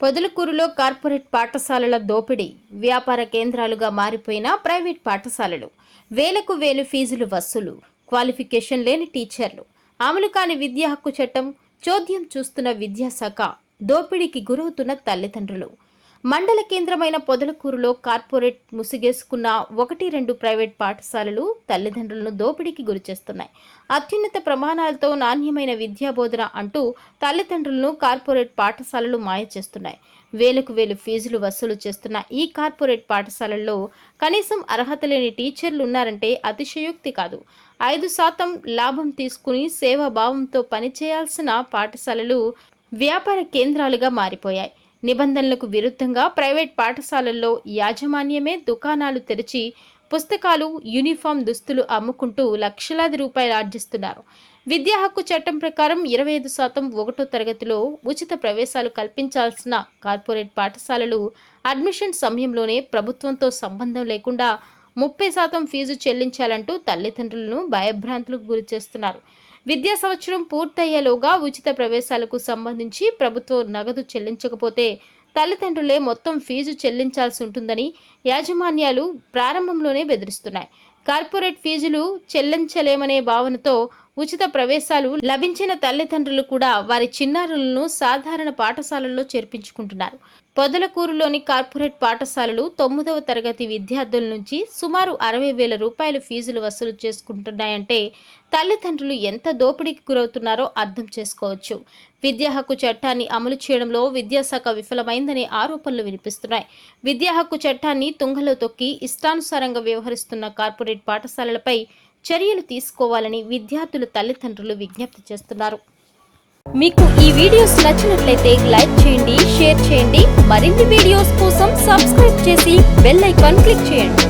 పొదలకూరులో corporate పాఠశాలల దోపిడీ వ్యాపార కేంద్రాలుగా మారిపోయిన ప్రైవేట్ పాఠశాలలు వేలకు వేలు ఫీజులు వసూలు క్వాలిఫికేషన్ లేని టీచర్లు అమలు కాని విద్యా హక్కు చట్టం చోద్యం చూస్తున్న విద్యాశాఖ దోపిడీకి గురవుతున్న తల్లిదండ్రులు. మండల కేంద్రమైన పొదలకూరులో కార్పొరేట్ ముసిగేసుకున్న ఒకటి రెండు ప్రైవేట్ పాఠశాలలు తల్లిదండ్రులను దోపిడీకి గురిచేస్తున్నాయి అత్యున్నత ప్రమాణాలతో నాణ్యమైన విద్యా బోధన అంటూ తల్లిదండ్రులను కార్పొరేట్ పాఠశాలలు మాయ చేస్తున్నాయి. వేలకు వేలు ఫీజులు వసూలు చేస్తున్న ఈ కార్పొరేట్ పాఠశాలల్లో కనీసం అర్హత లేని టీచర్లు ఉన్నారంటే అతిశయోక్తి కాదు. ఐదు శాతం లాభం తీసుకుని సేవాభావంతో పనిచేయాల్సిన పాఠశాలలు వ్యాపార కేంద్రాలుగా మారిపోయాయి. నిబంధనలకు విరుద్ధంగా ప్రైవేట్ పాఠశాలల్లో యాజమాన్యమే దుకాణాలు తెరిచి పుస్తకాలు యూనిఫామ్ దుస్తులు అమ్ముకుంటూ లక్షలాది రూపాయలు ఆర్జిస్తున్నారు. విద్యా హక్కు చట్టం ప్రకారం ఇరవై ఐదు శాతం ఒకటో తరగతిలో ఉచిత ప్రవేశాలు కల్పించాల్సిన కార్పొరేట్ పాఠశాలలు అడ్మిషన్ సమయంలోనే ప్రభుత్వంతో సంబంధం లేకుండా ముప్పై శాతం ఫీజు చెల్లించాలంటూ తల్లిదండ్రులను భయభ్రాంతులకు గురి చేస్తున్నారు. విద్యా సంవత్సరం పూర్తయ్యేలోగా ఉచిత ప్రవేశాలకు సంబంధించి ప్రభుత్వం నగదు చెల్లించకపోతే తల్లిదండ్రులే మొత్తం ఫీజు చెల్లించాల్సి ఉంటుందని యాజమాన్యాలు ప్రారంభంలోనే బెదిరిస్తున్నాయి. కార్పొరేట్ ఫీజులు చెల్లించలేమనే భావనతో ఉచిత ప్రవేశాలు లభించిన తల్లిదండ్రులు కూడా వారి చిన్నారులను సాధారణ పాఠశాలల్లో చేర్పించుకుంటున్నారు. పొదలకూరులోని కార్పొరేట్ పాఠశాలలు తొమ్మిదవ తరగతి విద్యార్థుల నుంచి సుమారు అరవై వేల రూపాయల ఫీజులు వసూలు చేసుకుంటున్నాయంటే తల్లిదండ్రులు ఎంత దోపిడీకి గురవుతున్నారో అర్థం చేసుకోవచ్చు. విద్యా హక్కు చట్టాన్ని అమలు చేయడంలో విద్యాశాఖ విఫలమైందనే ఆరోపణలు వినిపిస్తున్నాయి. విద్యా హక్కు చట్టాన్ని తుంగలో తొక్కి ఇష్టానుసారంగా వ్యవహరిస్తున్న కార్పొరేట్ పాఠశాలలపై చర్యలు తీసుకోవాలని విద్యార్థుల తల్లిదండ్రులు విజ్ఞప్తి చేస్తున్నారు. మీకు ఈ వీడియోస్ నచ్చినట్లయితే లైక్ చేయండి షేర్ చేయండి. మరిన్ని వీడియోస్ కోసం సబ్స్క్రైబ్ చేసి బెల్ ఐకాన్ క్లిక్ చేయండి.